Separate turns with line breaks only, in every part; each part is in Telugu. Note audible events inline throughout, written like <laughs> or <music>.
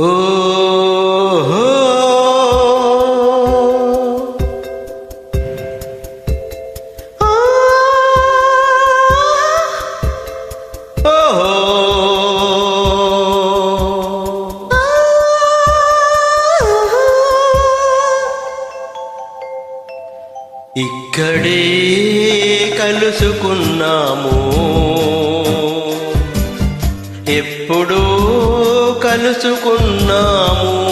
ఓహో. ఇక్కడే కలుసుకున్నాము. ఎప్పుడూ కలుసుకున్నాము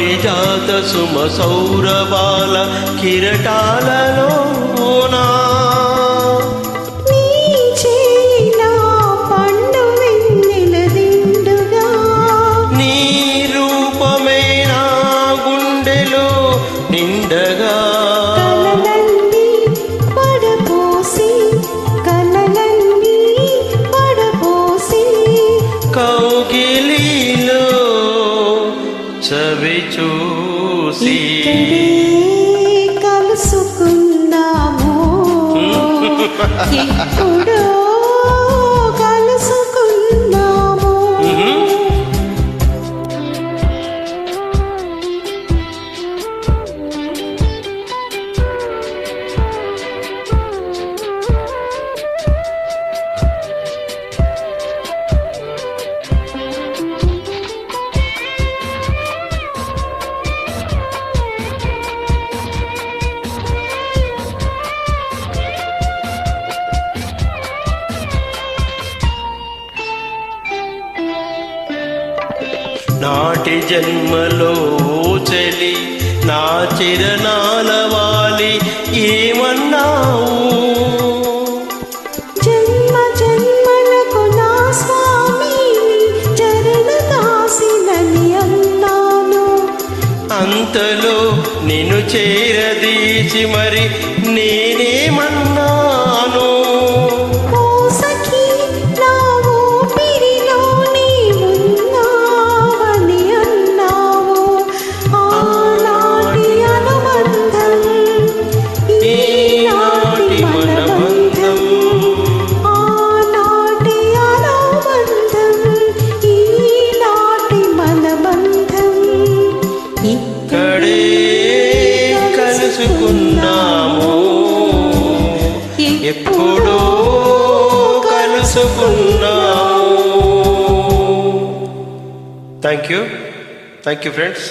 పారిజాత సుమ కిరటాలలోనా గుండెలో నిండగా.
కలలన్నీ
చవి చూసి
కలుసుకుందాము. <laughs> కలుసుకుందాము
నాటి జన్మలో చెలి నా చిరనాల వాలి ఏమన్నావు?
జన్మ జన్మలకు నా స్వామి చరణ దాసినని అన్నాను.
అంతలో నిన్ను చేరదీసి మరి నేనేమన్నాను ఉన్నాము. ఎప్పుడో కలుసుకున్నాము. Thank you thank you friends